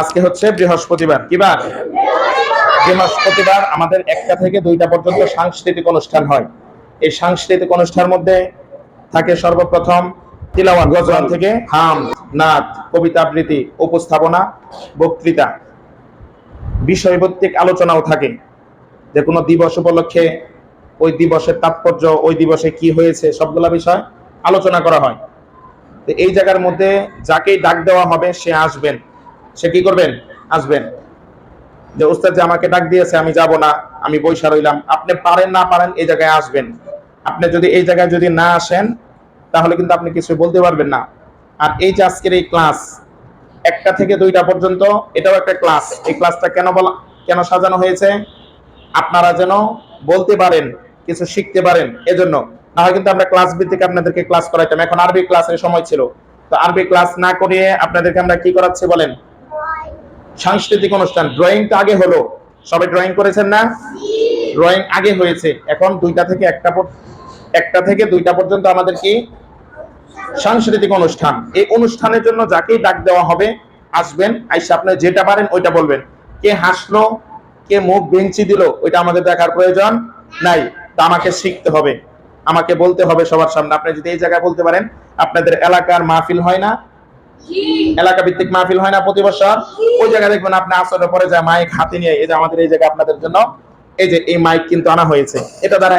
আজকে হচ্ছে বৃহস্পতিবার। কি বার? বৃহস্পতিবার আমাদের একটা থেকে দুইটা পর্যন্ত সাংস্কৃতিক অনুষ্ঠান হয়। এই সাংস্কৃতিক অনুষ্ঠানের মধ্যে থাকে সর্বপ্রথম গজল থেকে হাম নাচ কবিতা আবৃত্তি, উপস্থাপনা, বক্তৃতা। বিষয়ভিত্তিক আলোচনাও থাকে। যে কোনো দিবস উপলক্ষে ওই দিবসের তাৎপর্য, ওই দিবসে কি হয়েছে, সবগুলা বিষয় আলোচনা করা হয়। তো এই জায়গার মধ্যে যাকেই ডাক দেওয়া হবে, সে আসবেন। সে কি করবেন? আসবেন। যে উস্তাদ যে আমাকে ডাক দিয়েছে, আমি যাব না, আমি বৈশা রইলাম। আপনি পারেন না পারেন, এই জায়গায় আসবেন। আপনি যদি এই জায়গায় যদি না আসেন, তাহলে কিন্তু আপনি কিছু বলতে পারবেন না। আর এই যে আজকের এই ক্লাস, একটা থেকে দুইটা পর্যন্ত, এটাও একটা ক্লাস। এই ক্লাসটা কেন বলা, কেন সাজানো হয়েছে? আপনারা যেন বলতে পারেন, কিছু শিখতে পারেন, এজন্য। না হয় কিন্তু আমরা ক্লাস ভিত্তিক আপনাদেরকে ক্লাস করাইতাম। এখন আরবি ক্লাসের সময় ছিল। তো আরবি ক্লাস না করিয়ে আপনাদেরকে আমরা কি করাচ্ছি বলেন? সাংস্কৃতিক অনুষ্ঠান। ড্রয়িংটা আগে হলো। সবাই ড্রয়িং করেছেন না? ড্রয়িং আগে হয়েছে। এখন দুইটা থেকে একটা একটা থেকে দুইটা পর্যন্ত আমাদের কি? সাংস্কৃতিক অনুষ্ঠান। এই অনুষ্ঠানের জন্য যাকেই ডাক দেওয়া হবে, আসবেন, আইসা আপনি যেটা পারেন ওইটা বলবেন। কে হাসলো, কে মুখ বেঞ্চি দিল, ওইটা আমাদের দেখার প্রয়োজন নাই। তা আমাকে শিখতে হবে। আমাকে বলতে হবে সবার সামনে। আপনি যদি এই জায়গায় বলতে পারেন, আপনাদের এলাকার মাহফিল হয় না এলাকা ভিত্তিক মাহফিল হয় না প্রতি বছর? ওই জায়গায় দেখবেন আপনি আসলে পরে যায় মাইক হাতে নিয়ে, এই যে আমাদের এই জায়গায় আপনাদের জন্য, এই যে এই মাইক কিন্তু আনা হয়েছে। এটা দ্বারা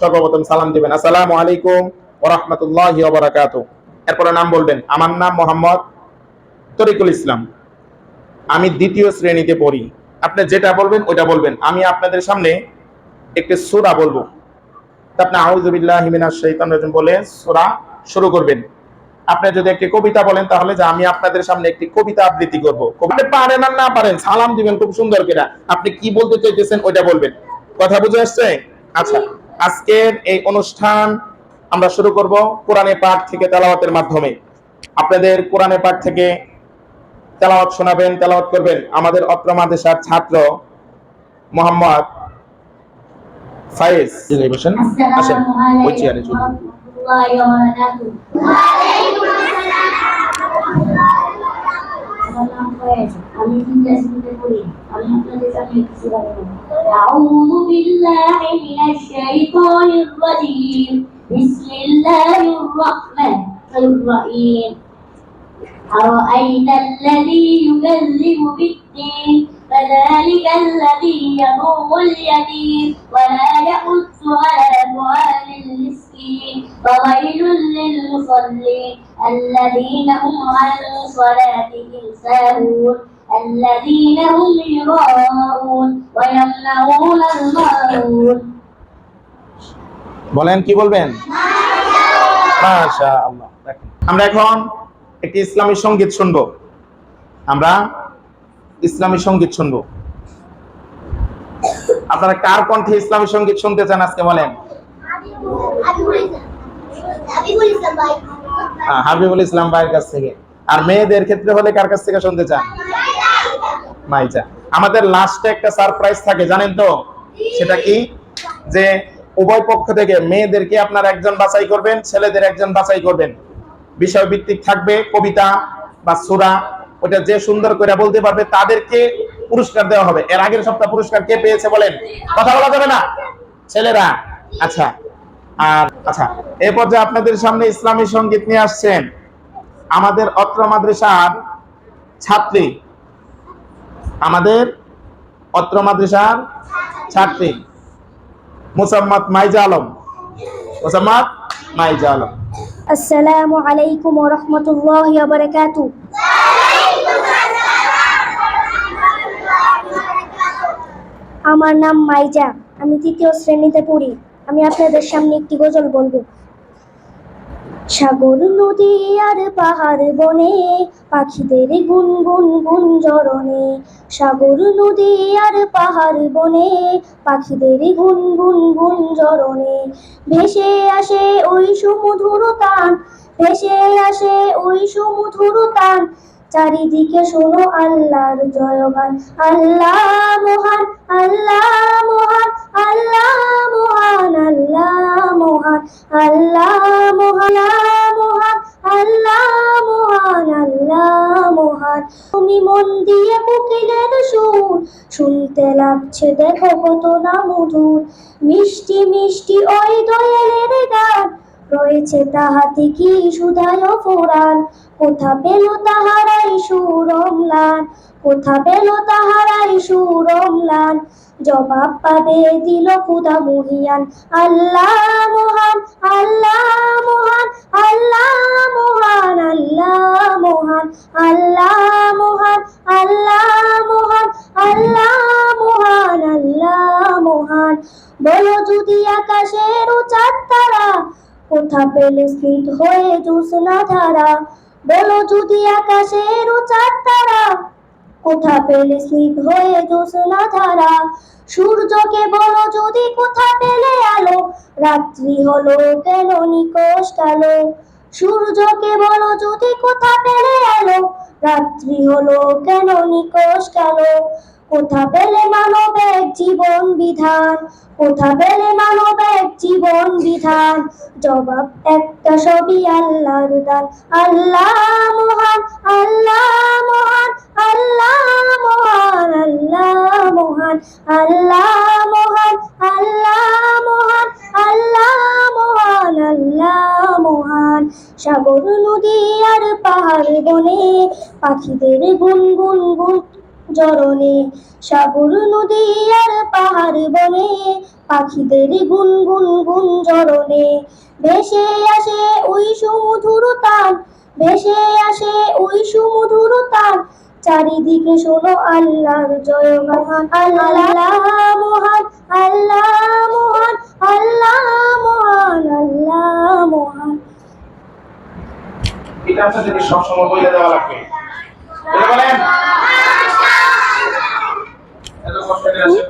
সর্বপ্রথম সালাম দিবেন। আসসালামু আলাইকুম ওয়া রাহমাতুল্লাহি ওয়া বারাকাতুহু এরপরে নাম বলবেন, আমার নাম মোহাম্মদ তরিকুল ইসলাম। আমি দ্বিতীয় শ্রেণীতে পড়ি। আপনি যেটা বলবেন, ওইটা বলবেন। আমি আপনাদের সামনে একটি সূরা বলব। আপনি আউযু বিল্লাহি মিনাশ শাইতানির রাজিম বলে সূরা শুরু করবেন। আপনি যদি একটি কবিতা বলেন, তাহলে যে আমি আপনাদের সামনে একটি কবিতা আবৃত্তি করব। আপনি পারেন আর না পারেন, সালাম দিবেন খুব সুন্দর করে। আপনি কি বলতে চাইতেছেন ওইটা বলবেন। কথা বুঝে আসছে? আচ্ছা আজকের এই অনুষ্ঠান আমরা শুরু করব কোরআনে পাঠ থেকে তেলাওয়াতের মাধ্যমে। আপনাদের কোরআনে পাঠ থেকে তেলাওয়াত শোনাবেন, তেলাওয়াত করবেন। আমাদের অত্র মাদ্রাসার ছাত্র মোহাম্মদ ফায়েজ। আসেন, ওই চেয়ারে চলুন। আমি ইংরেজিতে পড়ি আমি আপনাদের সামনে কিছু বলবো أعوذ بالله من الشيطان الرجيم بسم الله الرحمن الرحيم أرأيت الذي يكذب بالدين فذلك الذي يضر اليتيم ولا يحث على طعام المسكين فويل للمصلين الذين هم عن صلاتهم ساهون الذين هم يراءون ويمنعون الماعون বলেন কি বলবেন মাশা আল্লাহ দেখেন। আমরা এখন একটি ইসলামী সঙ্গীত শুনবো আমরা ইসলামী সঙ্গীত শুনবো আপনারা কার কণ্ঠে ইসলামী সঙ্গীত শুনতে চান আজকে বলেন হ্যাঁ, হাবিবুল ইসলাম ভাইয়ের কাছ থেকে। আর মেয়েদের ক্ষেত্রে হলে কার কাছ থেকে শুনতে চান? মাইজা। আমাদের লাস্টে একটা সারপ্রাইজ থাকে, জানেন তো? সেটা কি? যে উভয় পক্ষ থেকে মেয়েদেরকে আপনার একজন বাছাই করবেন, ছেলেদের একজন বাছাই করবেন। বিষয় ভিত্তিক থাকবে কবিতা বা সুরা, ওটা যে সুন্দর করে বলতে পারবে তাদেরকে পুরস্কার দেওয়া হবে। এর আগের সপ্তাহ পুরস্কার কে পেয়েছে বলেন? কথা বলা যাবে না? ছেলেরা। আচ্ছা আর আচ্ছা এরপর যে আপনাদের সামনে ইসলামী সংগীত নিয়ে আসছেন আমাদের অত্র মাদ্রাসার ছাত্রী। আমাদের অত্র মাদ্রাসার ছাত্রী, মুসাম্মদ মাইজা আলম। মুসাম্মদ মাইজা আলম। আসসালামু আলাইকুম ওয়া রাহমাতুল্লাহি ওয়া বারাকাতুহু। আমার নাম মাইজা, আমি তৃতীয় শ্রেণীতে পড়ি। আমি আপনাদের সামনে একটি গজল বলব। সাগর নদী আর পাহাড় বনে, পাখিদের গুন গুন গুন জরনে সাগর নদী আর পাহাড় বনে, পাখিদের গুন গুন গুন জরনে ভেসে আসে ওই সুমধুর তান, ভেসে আসে ওই সুমধুর তান। চারিদিকে শোনো আল্লাহর জয়গান। আল্লাহ মহান আল্লাহ মহান আল্লাহ মহান আল্লাহ মহান আল্লাহ মহান আল্লাহ মহান আল্লাহ মহান তুমি মন দিয়ে কোকিলের সুর শুনতে লাগছে, দেখো কত না মধুর। মিষ্টি মিষ্টি ওই দয়ের গান, রয়েছে তাহাতে কি সুদায় ফোরান কোথা পেল তাহারাই সুরমলান? কোথা পেল তাহারাই সুরমলান? জবাব পাবে দিল খুদা মুহিয়ান। আল্লাহ মহান আল্লাহ মহান আল্লাহ মহান আল্লাহ মহান আল্লাহ মহান আল্লাহ মহান আল্লাহ মহান আল্লাহ মহান। বলো যদি আকাশের চাঁদ তারা কোথা পেলে স্মিত হয়ে জোসনা ধারা বলো যদি আকাশের উচার তারা, কোথা পেলে স্মিত হয়ে জোসনা ধারা? সূর্যকে বলো যদি কোথা পেলে আলো? রাত্রি হলো কেন নিকশ কালো। সূর্যকে বলো যদি কোথা পেলে আলো? রাত্রি হলো কেন নিকশ কালো। কোথা পেলে মানবের জীবন বিধান? কোথা পেলে মানবের জীবন বিধান? জবাব একটা সবই আল্লাহর দান। আল্লাহ মহান আল্লাহ মহান আল্লাহ মহান আল্লাহ মহান আল্লাহ মহান আল্লাহ মহান আল্লাহ মহান আল্লাহ মহান। সাগর নদী আর পাহাড় বনে পাখিদের গুন গুন গুন জরনে সাগর নদী আর পাহাড় বনে, পাখিদের গুন গুন গুন জরনে ভেসে আসে ওই সুমধুর তান ভেসে আসে ওই সুমধুর তান চারিদিকে শোনো আল্লাহর জয়, মহান আল্লাহ মহান আল্লাহ মহান আল্লাহ মহান আল্লাহ, মহান। এটা আপনাদেরকে সবসময় বলে দেওয়া লাগবে। বলে বলেন। কষ্টে আসে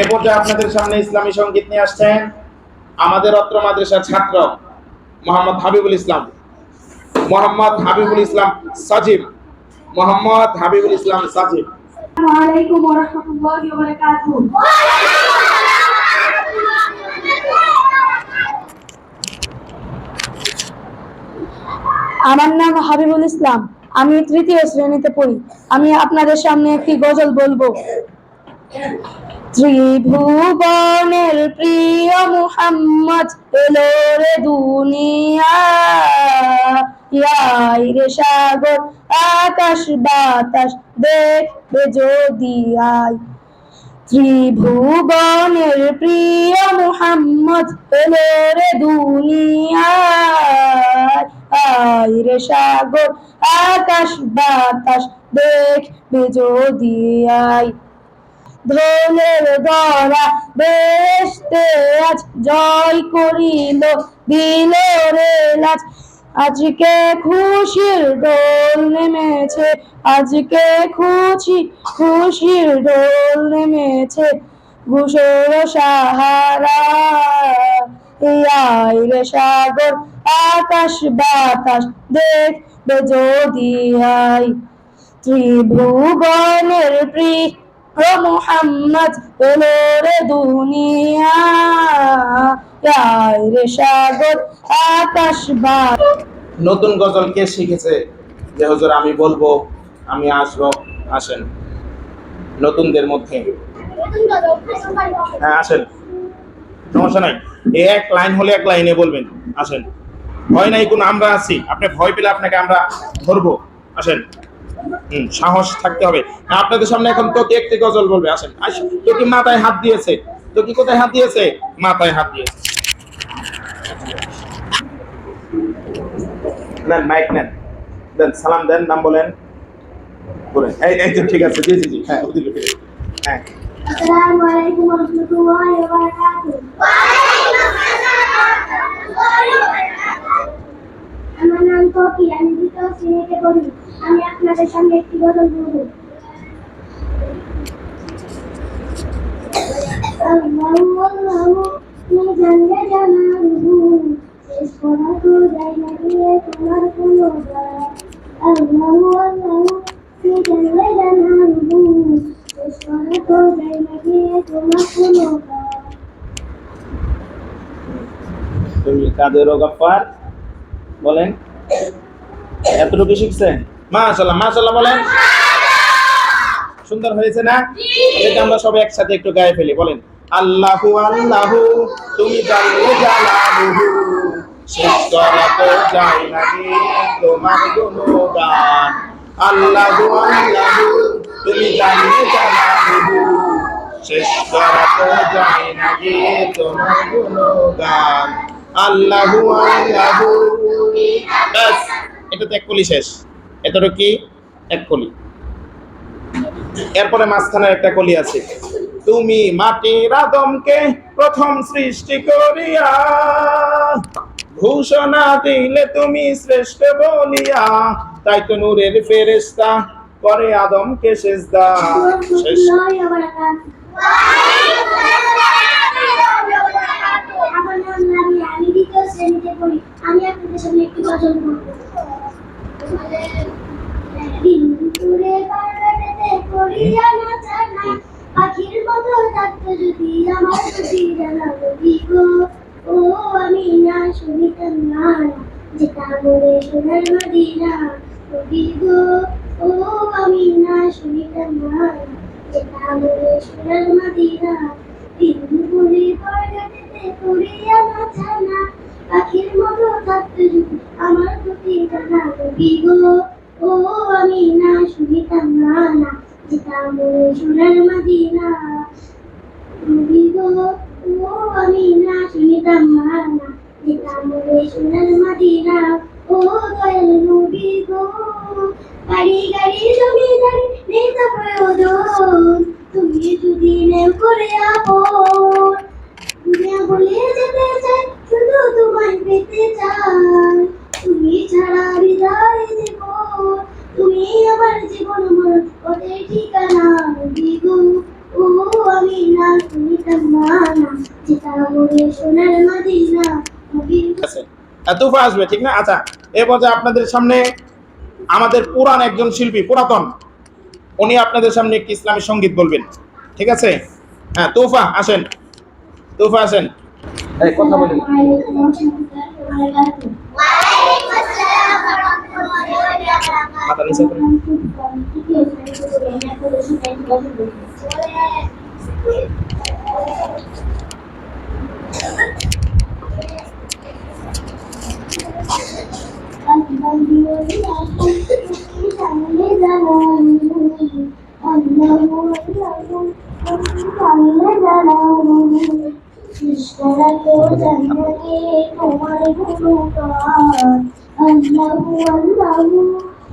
এ পর্যায়ে আপনাদের সামনে ইসলামী সংগীত নিয়ে আসছেন আমাদের অত্র মাদ্রাসার ছাত্র মোহাম্মদ হাবিবুল ইসলাম। মোহাম্মদ হাবিবুল ইসলাম সাজিব। মোহাম্মদ হাবিবুল ইসলাম সাজিব। আসসালামু আলাইকুম ওয়া রাহমাতুল্লাহি ওয়া বারাকাতুহু। আমার নাম হাবিবুল ইসলাম। আমি তৃতীয় শ্রেণীতে পড়ি। আমি আপনাদের সামনে একটি গজল বলব। ত্রিভুবনের প্রিয় মুহাম্মদ এলো রে দুনিয়া। রে সাগর, আকাশ বাতাস দেখবে যদি আয়। ত্রিভুবনের প্রিয় মুহাম্মদ এলো রে দুনিয়ায়। আয় রে সাগর, আকাশ বাতাস দেখ যদি আয়। ধনের গড়া বেহেশতে আজ জয় করিল দিল রে লাজ। আজকে খুশির দোল নেমেছে, আজকে খুশি, খুশির দোল নেমেছে। ঘুষের সাহারা রে সাগর, আকাশ বাতাস দেখবে যদি আয় ত্রিভুবনের প্রিয় মোহাম্মদ এলো রে দুনিয়া। নতুন গজল কে শিখেছে? যে হুজুর, আমি বলব, আমি আসব, আসেন। নতুনদের মধ্যে। হ্যাঁ আসেন। সমস্যা নাই। এই এক লাইন হলে এক লাইনে বলবেন। আসেন। ভয় নাই কোনো, আমরা আছি। আপনি ভয় পেলে আপনাকে আমরা ধরবো। আসেন। হুম, সাহস থাকতে হবে। আপনাদের সামনে এখন তোকে একটি গজল বলবে। আসেন। আসেন তো কি মাথায় হাত দিয়েছে। তো কি কোথায় হাত দিয়েছে? মাথায় হাত দিয়েছে। নেন মাইক নেন। দেন সালাম দেন নাম বলেন। বলেন। এই এই তো ঠিক আছে জি জি জি। হ্যাঁ। ওদিকে ফিরে হ্যাঁ। আসসালামু আলাইকুম ওয়া রাহমাতুল্লাহি ওয়া বারাকাতুহু। আমার নাম তকি আমি দ্বিতীয় শ্রেণীতে পড়ি। আমি আপনাদের সামনে একটি গজল বলব। বলেন। এতটুকু শিখছেন বলেন। সুন্দর হয়েছে না? এটা আমরা সবাই একসাথে একটু গায়ে ফেলি, বলেন। আল্লাহু আল্লাহু, তুমি জানলে জালালুহু। শেষ শেষ করা তো এক কলি শেষ। এতটুকু কি? এক কলি। এরপরে মাঝখানে একটা কলি আছে। তুমি মাটির আদমকে প্রথম সৃষ্টি করিয়া ঘোষণা দিলে তুমি শ্রেষ্ঠ বলিয়া, তাই তো নূরের ফেরেশতা করে আদমকে সেজদা। আমি আপনাদের সামনে একটি পাখির মতো থাকতো যদি আমার প্রতি জানালো দিগো ও আমি না শুনিতাম না, যেটা বলে সোনার মদিনা ও দিগো ও আমি না শুনিতাম না, যেটা বলে সোনার মদিনা দিন দূরে বারবারেতে করিয়া নাচানা পাখির মতো থাকতো যদি আমার প্রতি জানালো দিগো ও আমি না শুনিতাম না না সোনার মদিনা ও আমি না শুনিতাম না না যেতাম সোনার মদিনা ও দয়াল নবী গো গাড়ি গাড়ি জমিদারি নেই তো প্রয়োজন তুমি যদি নেও করে আপন দুনিয়া বলে যেতে চাই শুধু তোমায় পেতে চাই তুমি ছাড়া হৃদয় জীবন তুমি আমার জীবন পথে ঠিকানা দিগো ও আমি না শুনিতাম না। না যেটা বলে সোনার মদিনা তুফা আসবে ঠিক না? আচ্ছা এ পর্যায়ে আপনাদের সামনে আমাদের পুরান একজন শিল্পী পুরাতন। উনি আপনাদের সামনে একটি ইসলামী সংগীত বলবেন। ঠিক আছে? হ্যাঁ তুফা আসেন। তুফা আসেন। কথা বলেন। মাথা নিচে করে। তোমার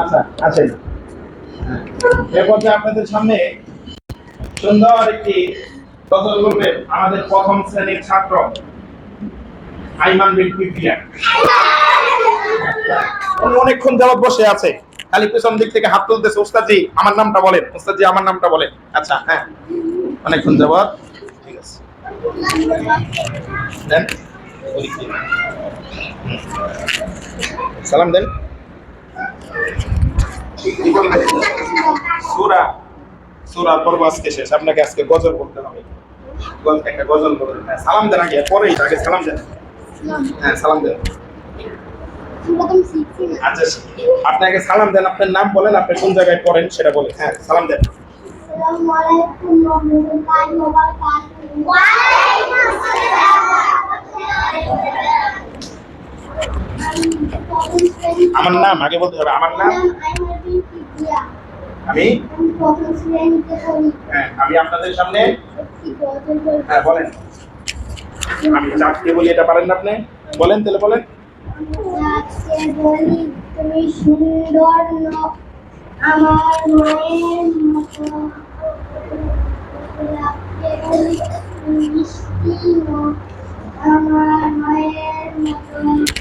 আচ্ছা আসেন। এ পর্যায়ে আপনাদের সামনে সুন্দর একটি গজল করবেন আমাদের প্রথম শ্রেণির ছাত্র আইমান বিন পিপিয়া। উনি অনেকক্ষণ যাবত বসে আছে। খালি পেছন দিক থেকে হাত তুলতেছে, ওস্তাদজি, আমার নামটা বলেন। ওস্তাদজি, আমার নামটা বলেন। আচ্ছা হ্যাঁ। অনেকক্ষণ যাবত ঠিক আছে। দেন। সালাম দেন। কি? সূরা সূরা পর্ব আজকে শেষ। আপনাকে আজকে গজল করতে হবে। একটা গজল বলবেন হ্যাঁ সালাম দেন আগে পরেই আগে সালাম দেন। হ্যাঁ সালাম দেন। আচ্ছা আপনাকে সালাম দেন আপনার নাম বলেন আপনি কোন জায়গায় পড়েন সেটা বলেন। হ্যাঁ সালাম দেন। ওয়া আমার নাম, আগে বলতে হবে, আমার নাম? আমি? হ্যাঁ আমি আপনাদের সামনে। হ্যাঁ বলেন। আমি চাকরি বলি, এটা পারেন না আপনি? বলেন তাহলে বলেন। সুন্দর আমার মায়ের মতো। আমার মায়ের মতো।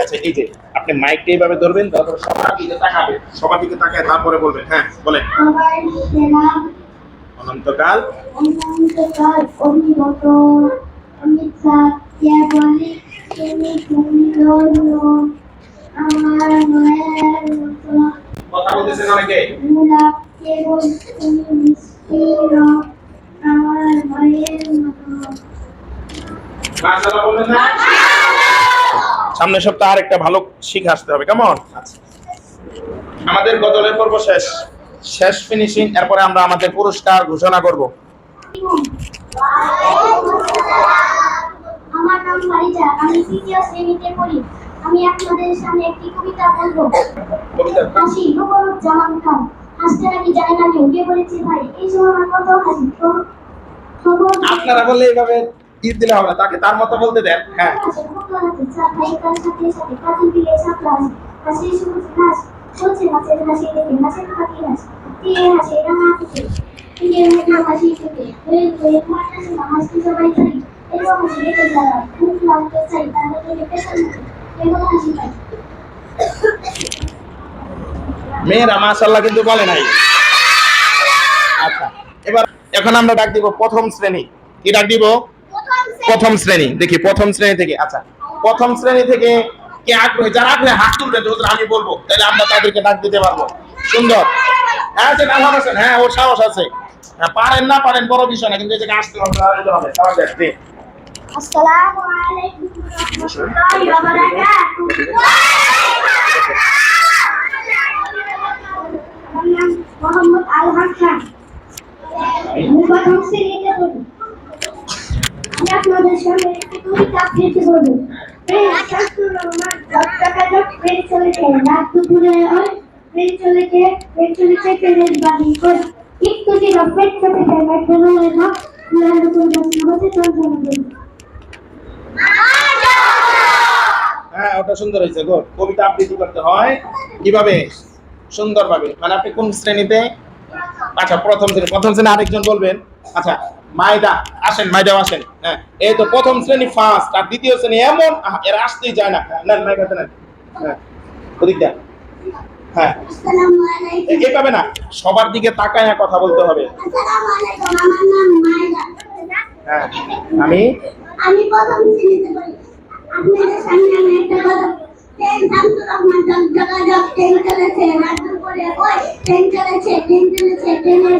আচ্ছা এই যে আপনি মাইকটা এইভাবে ধরবেন, তারপর সবার দিকে তাকাবেন সবার দিকে তাকায়, তারপরে বলবেন হ্যাঁ বলেন। অনন্তকাল। অনন্তকাল অভিমত আমি সাথে বলি তুমি আমার মায়ের কথা বলতেছেন অনেকে? তুমি মাশাআল্লাহ বলবেন না সামনের সপ্তাহে আরেকটা ভালো শিখ আসতে হবে কেমন আমাদের গজলের পর্ব শেষ। শেষ ফিনিশিং এরপরে আমরা আমাদের পুরস্কার ঘোষণা করব। আমার নাম মারিজা আমি তৃতীয় শ্রেণীতে পড়ি। আমি আপনাদের সামনে একটি কবিতা বলব। হাসি গোবরত জামান খান। হাসতে নাকি জানি না কেউ? কে বলেছে ভাই? এই সময় আমার কত হাসি। খবর- খবর আপনারা বললে এইভাবে ঈদ দিলে হবে না, তাকে তার মতো বলতে দেন হ্যাঁ। তার তীরে তার মেয়েরা মাশাআল্লাহ কিন্তু বলে নাই। আচ্ছা এবার এখন আমরা ডাক দিব প্রথম শ্রেণি। কি ডাক দিব? প্রথম শ্রেণি দেখি প্রথম শ্রেণি থেকে আচ্ছা প্রথম শ্রেণি থেকে কে আগ্রহী? যারা আগ্রহী হাত তুলবেন আমি বলব তাহলে আমরা তাদেরকে ডাক দিতে পারব। সুন্দর। হ্যাঁ সে আলহাম আছেন? হ্যাঁ ওর সাহস আছে। হ্যাঁ, পারেন না পারেন বড় বিষয় না কিন্তু আসতে হবে। আসসালামু আলাইকুম রাহমাতুল্লাহি ওয়া বারাকাতুহু। মোহাম্মদ প্রথম শ্রেণীতে পড়ি আপনাদের সামনে একটি কবিতা আবৃত্তি হয় হ্যাঁ ওটা সুন্দর হয়েছে গো। কবিতা আবৃত্তি করতে হয়। কীভাবে? সুন্দরভাবে। মানে আপনি কোন শ্রেণীতে? আচ্ছা প্রথম শ্রেণি। প্রথম শ্রেণি আরেকজন বলবেন। আচ্ছা মাইদা, আসেন, মাইদাও আসেন। হ্যাঁ এই তো প্রথম শ্রেণি ফার্স্ট আর দ্বিতীয় শ্রেণি এমন এরা আসতেই যায় না। নেন মাইদাতে নেন। হ্যাঁ ওদিক দেন। হ্যাঁ না। সবার দিকে তাকায় কথা বলতে হবে। হ্যাঁ আমি? আমি প্রথম শ্রেণীতে পড়ি। আপনাদের সামনে আমি একটা কথা। ট্রেন রহমান ট্রেন চলেছে দুপুরে, ওই ট্রেন চলেছে ট্রেন চলেছে ট্রেনের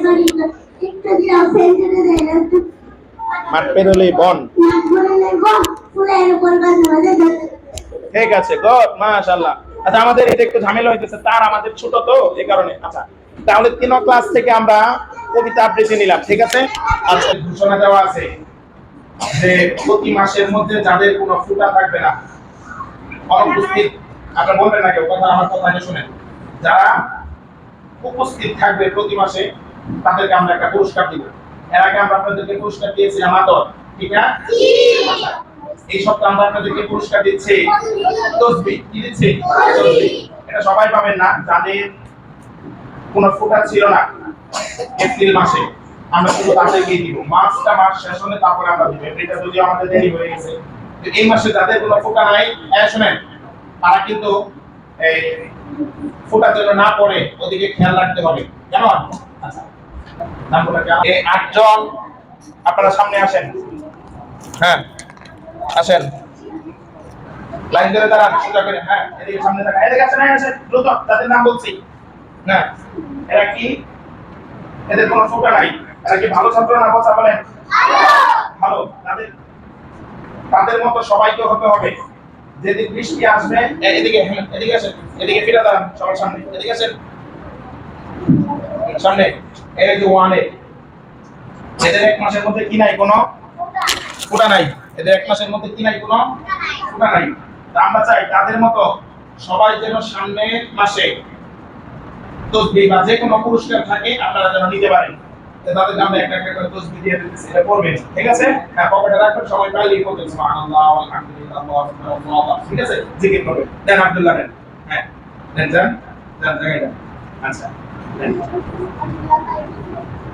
ঠিক আছে গড মাশাআল্লাহ। আচ্ছা আমাদের এটা একটু ঝামেলা হইতেছে, তার আমাদের ছোট তো এই কারণে। আচ্ছা তাহলে তিন ক্লাস থেকে আমরা কবিতা আবৃত্তি নিলাম, ঠিক আছে? আচ্ছা ঘোষণা দেওয়া আছে যে প্রতি মাসের মধ্যে যাদের কোনো ফুটা থাকবে না অনুপস্থিত আপনি বলবেন না কেউ, কথা, আমার কথা শুনেন। যারা উপস্থিত থাকবে প্রতি মাসে তাদেরকে আমরা একটা পুরস্কার দিব। এর আগে আমরা আপনাদেরকে পুরস্কার দিয়েছিলাম আদর ঠিক না? এই সপ্তাহে আমরা আপনাদেরকে পুরস্কার দিচ্ছি তসবি। কি দিচ্ছি? এটা সবাই পাবেন না, যাদের কোনো ফুটা ছিল না এপ্রিল মাসে। আমরা শুধু তাদেরকে দিব। মার্চটা মাস শেষ হলে তারপরে আমরা দিব। এপ্রিলটা যদিও আমাদের দেরি হয়ে গেছে। এই মাসে যাদের কোনো ফুটা নাই শুনেন, তারা কিন্তু এই ফুটা যেন না পড়ে, ওদিকে খেয়াল রাখতে হবে। কেমন? আচ্ছা? এই আপনারা সামনে আসেন। হ্যাঁ আসেন। লাইন ধরে দাঁড়ান, সোজা করে। হ্যাঁ তাদের নাম বলছি। হ্যাঁ এরা কি? এদের কোনো ফোটা নাই। এরা কি ভালো ছাত্র না কথা বলেন? ভালো। তাদের তাদের মতো সবাইকে হতে হবে। যেদিন বৃষ্টি আসবে এদিকে এদিকে আসেন। এদিকে ফিরে দাঁড়ান সবার সামনে। এদিকে আসেন। সামনে এই যে ওয়ানে এদের এক মাসের মধ্যে কি নাই কোনো? ফুটা নাই। এদের এক মাসের মধ্যে কি নাই কোনো? ফুটা নাই। আমরা চাই তাদের মতো সবাই যেন সামনের মাসে তসবি বা যে কোনো পুরস্কার থাকে, আপনারা যেন নিতে পারেন। যে তাদেরকে আমরা একটা একটা করে তসবিহ দিয়ে দিতেছি, এটা পড়বেন। ঠিক আছে? হ্যাঁ পকেটে রাখবেন, সবাই পাইলেই করবেন সুবহানাল্লাহ, আলহামদুলিল্লাহ আল্লাহু ঠিক আছে? জিকির করবেন। দেন আব্দুল্লাহ দেন। হ্যাঁ দেন যান যান জায়গায় যান আচ্ছা। দেন।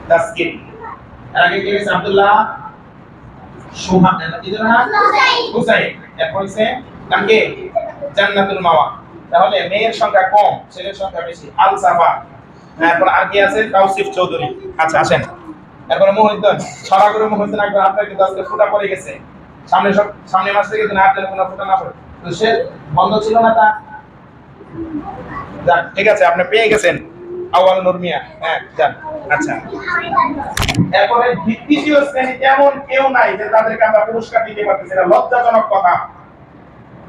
তাসকিন এর আগে কি হয়েছে আব্দুল্লাহ? সুহান কি যেন না হুসাইন। এরপর হইছে কাকে জান্নাতুল মাওয়া। তাহলে মেয়ের সংখ্যা কম ছেলের সংখ্যা বেশি। আল সাফা এরপর আর কি আছে? তাওসিফ চৌধুরী। আচ্ছা আসেন। ছড়া করে একবার আপনার কিন্তু আজকে ফুটা পড়ে গেছে। সামনে সব সামনে মাস থেকে কিন্তু আপনার কোনো ফুটা না পড়ে। তো সে বন্ধ ছিল না তা? যাক ঠিক আছে আপনি পেয়ে গেছেন। আওয়াল নুরমিয়া হ্যাঁ যান। আচ্ছা। এরপরে দ্বিতীয় শ্রেণীতে এমন কেউ নাই যে তাদেরকে আমরা পুরস্কার দিতে পারতেছি এটা লজ্জাজনক কথা।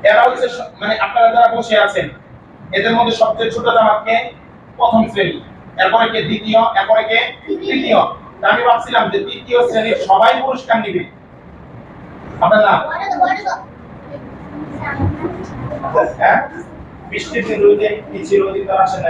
এরা হচ্ছে মানে আপনারা যারা বসে আছেন, এদের মধ্যে সবচেয়ে ছোট জামাতকে প্রথম শ্রেণি। এরপরে কে? দ্বিতীয়। এরপরে কে? তৃতীয়। আমি ভাবছিলাম যে তৃতীয় শ্রেণির সবাই পুরস্কার নিবে। আপনার নাম হ্যাঁ? বৃষ্টির দিন রোদে কি ছিল ওদিন তো আসে না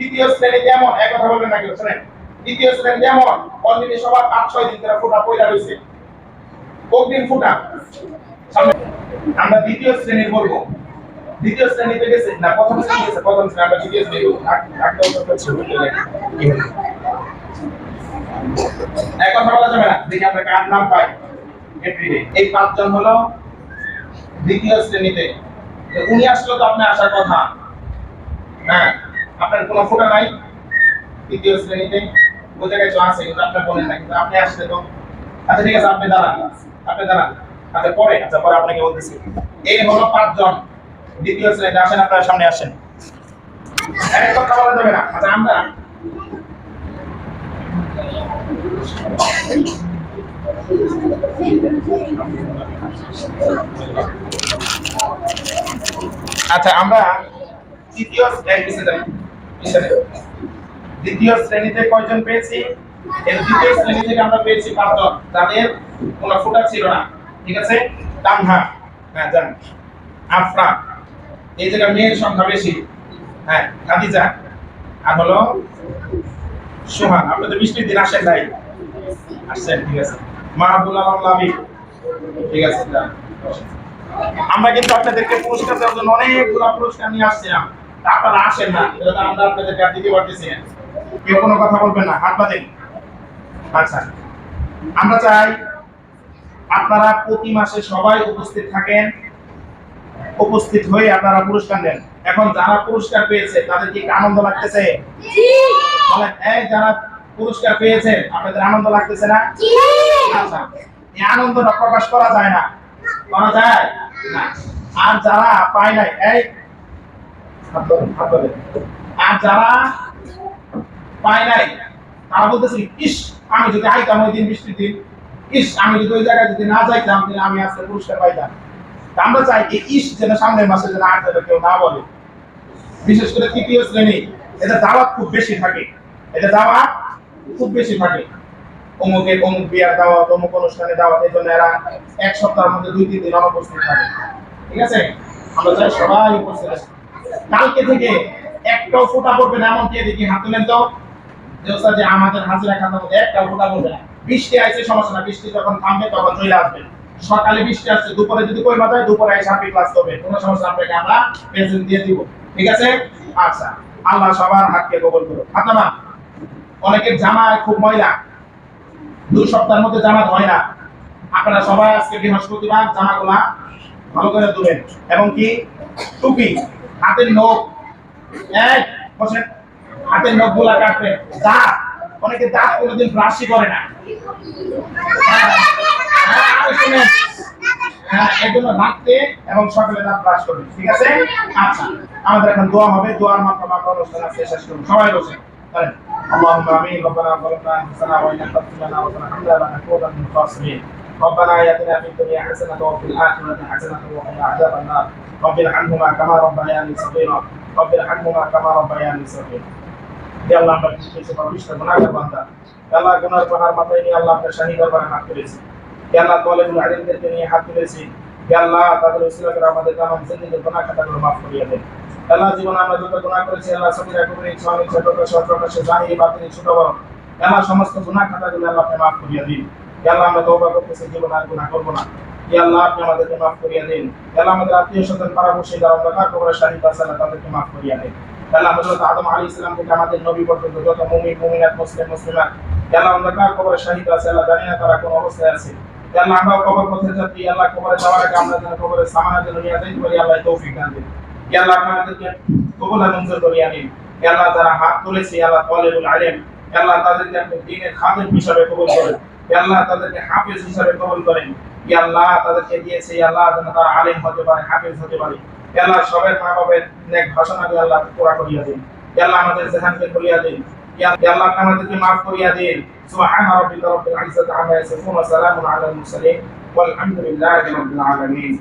তৃতীয় শ্রেণীতে এমন এক কথা বলবেন না কেউ শোনেন? তৃতীয় শ্রেণীতে এমন অলরেডি সবার পাঁচ ছয় দিন ধরে ফোটা পয়লা রয়েছে অগ্রিম ফোটা? আমরা দ্বিতীয় শ্রেণির বলব। দ্বিতীয় শ্রেণীতে গেছে। না, প্রথম শ্রেণি গেছে, প্রথম শ্রেণি। আমরা দ্বিতীয় শ্রেণি? এক কথা বলা যাবে না? দেখি আমরা কার নাম পাই। এপ্রিলে। এই পাঁচজন হলো দ্বিতীয় শ্রেণীতে। উনি আসলে তো আপনি আসার কথা। হ্যাঁ। আপনার কোনো ফোটা নাই? তৃতীয় শ্রেণীতে ওই জায়গায় আছে কিন্তু আপনার বলেন না কিন্তু আপনি আসলে তো আচ্ছা ঠিক আছে আপনি দাঁড়ান আপনি দাঁড়ান। আচ্ছা পরে আচ্ছা পরে আপনাকে বলতেছি। এই হলো পাঁচজন। দ্বিতীয় শ্রেণীতে আসেন আপনার সামনে আসেন। এক কথা বলা যাবে না। আচ্ছা আমরা আচ্ছা আমরা তৃতীয় এক দ্বিতীয় শ্রেণীতে কয়জন পেয়েছি? এর শ্রেণি থেকে আমরা পেয়েছি পাঁচজন। তাদের কোনো ফুটা ছিল না। ঠিক আছে? তানহা। হ্যাঁ জান। আফরা। এই জায়গায় মেয়ের সংখ্যা বেশি। হ্যাঁ খাদিজা। আর হলো সোহান। আপনি তো বৃষ্টির দিন আসেন নাই? আসছেন ঠিক আছে। মাহবুল আলম ঠিক আছে। আমরা কিন্তু আপনাদেরকে পুরস্কার দেওয়ার জন্য অনেকগুলো পুরস্কার নিয়ে আসছিলাম। আপনারা আসেন না এটা আমরা আপনাদেরকে আর দিতে পারতেছি না। কেউ কোনো কথা বলবেন না হাত বাঁধেন। আচ্ছা আমরা চাই আপনারা প্রতি মাসে সবাই উপস্থিত থাকেন উপস্থিত হয়ে আপনারা পুরস্কার দেন এখন যারা পুরস্কার পেয়েছে তাদের কি আনন্দ লাগতেছে? যারা পুরস্কার পেয়েছে আপনাদের আনন্দ লাগতেছে না? আচ্ছা এই আনন্দটা প্রকাশ করা যায় না। করা যায়? না। আর যারা পায় নাই এই হাত ধরেন, হাত ধরেন। আর যারা পায় নাই, তারা বলতেছে, ইস, আমি যদি আইতাম ওই দিন বৃষ্টির দিন, ইস, আমি যদি ওই জায়গায় যদি না যাইতাম, তাহলে আমি আজকে পুরস্কার পাইতাম। আমরা চাই এই ইস যেন সামনের মাসে যেন আর যেন কেউ না বলে। বিশেষ করে তৃতীয় শ্রেণি এটা দাওয়াত খুব বেশি থাকে। এটা দাওয়াত খুব বেশি থাকে। অমুকের অমুক বিয়ার দাওয়াত, অমুক অনুষ্ঠানে দাওয়াত, এই জন্য এরা এক সপ্তাহের মধ্যে দুই, তিন দিন অনুপস্থিত থাকে। ঠিক আছে? আমরা চাই সবাই উপস্থিত আছে। কালকে থেকে একটাও ফোটা পড়বে না এমন কে দেখি হাত তুলেন তো। যে আমাদের হাজিরা খাতার মধ্যে একটাও ফোটা পড়বে না। বৃষ্টি আইছে, সমস্যা না, বৃষ্টি যখন থামবে তখন চলে আসবে সকালে বৃষ্টি আসছে, দুপুরে যদি কই বাজায় দুপুরে এসে আপনি ক্লাস করবে কোনো সমস্যা, আপনাকে আমরা প্রেজেন্ট দিয়ে দিব। ঠিক আছে? আচ্ছা আল্লাহ সবার হাতকে কবল করুন হাত অনেকের জামা খুব ময়লা। দুই সপ্তাহের মধ্যে জামা হয় না। আপনারা সবাই আজকে বৃহস্পতিবার জামাগুলা ভালো করে ধুবেন। এবং কি? টুপি। হাতের নখ এক বসেন হাতের নখ গুলা কাটবেন দাঁত অনেকে দাঁত কোনোদিন ব্রাশই করে না হ্যাঁ, হ্যাঁ, আরে শুনেন। হ্যাঁ এগুলো রাখতে এবং সকালে দাঁত ব্রাশ করবেন ঠিক আছে আচ্ছা আমাদের এখন দোয়া হবে দোয়ার মাধ্যমে আমরা অনুষ্ঠান আজকে শেষ করবো সবাই বসে করেন اللهم امين ربنا ظلمنا انفسنا وان لم تغفر لنا وترحمنا لنكونن من الخاسرين ربنا اتنا في الدنيا حسنه وفي الاخره حسنه وقنا عذاب النار رب ارحمهما كما ربياني صغيرا رب ارحمهما كما ربياني صغيرا হে আল্লাহ আমরা কিছু কিছু পারমিষ্ট গুনাহগার বান্দা হে আল্লাহ গুনার পাহাড় মাথায় নিয়ে আল্লাহ আপনার শাহী দরবারে হাত তুলেছি হে আল্লাহ তলেবুল আলিমদেরকে নিয়ে হাত তুলেছি হে আল্লাহ তাদের উসিলা করে আমাদের তামাম জিন্দিগির গুনাহ খাতাগুলো মাফ করিয়ে দেন হে আল্লাহ জীবনে আমরা যত গুনাহ করেছি আল্লাহ সকিরা কুবরি স্বামী ছোট ছোট প্রকাশ্যে জাহিরি বাতিনি ছোট বড় হে আল্লাহ সমস্ত গুনাহ খাতাগুলো আল্লাহ আপনি মাফ করিয়ে দিন হে আল্লাহ আমরা তওবা করতেছি, জীবনে আর গুনাহ করব না। আল্লাহ, আপনি আমাদেরকে মাফ করিয়ে দিন। আল্লাহ, আমাদের আত্মীয় স্বজন পাড়া বসে যারা অন্ধকার কবরের শাহিদ আছে তাদেরকে মাফ করিয়ে দিন। আল্লাহ, হযরত আদম আলাইহিস সালাম থেকে আমাদের নবী পর্যন্ত যত মুমিন, মুমিনাত, মুসলিম, মুসলিমাত আল্লাহ, অন্ধকার কবরে শাহিদ আছে জানি না তারা কোন অবস্থায় আছে। আল্লাহ, আমরা কবর পথে যাত্রী আল্লাহ, কবরে যাওয়ার আগে আমরা যেন কবরে সামানের জন্য নিয়ে যাইতে পারি আল্লাহ তৌফিক দান দিন। আল্লাহ আপনাদেরকে কবুল মঞ্জুর করিয়ে নিন আল্লাহ, যারা হাত তুলেছে, আল্লাহ তালেবুল আলেম। আল্লাহ, তাদেরকে আপনি দ্বীনের খাদেম হিসাবে কবুল করেন। আল্লাহ তাদেরকে হাফেজ হিসাবে কবুল করেন ইয়া আল্লাহ তাদেরকে দিয়েছে ইয়া আল্লাহ যেন তারা আলেম হতে পারে হাফেজ হতে পারে ইয়া আল্লাহ সবের মা বাবার নেক ভাষণা দিয়ে আল্লাহ পুরা করিয়া দিন ইয়া আল্লাহ আমাদের জেহানকে করিয়া দিন ইয়া আল্লাহ আপনি আমাদেরকে মাফ করিয়া দিন সুবহান রাব্বিকা রাব্বিল ইজ্জাতি আম্মা ইয়াসিফুন ওয়া সালামুন আলাল মুরসালিন والحمد لله رب العالمين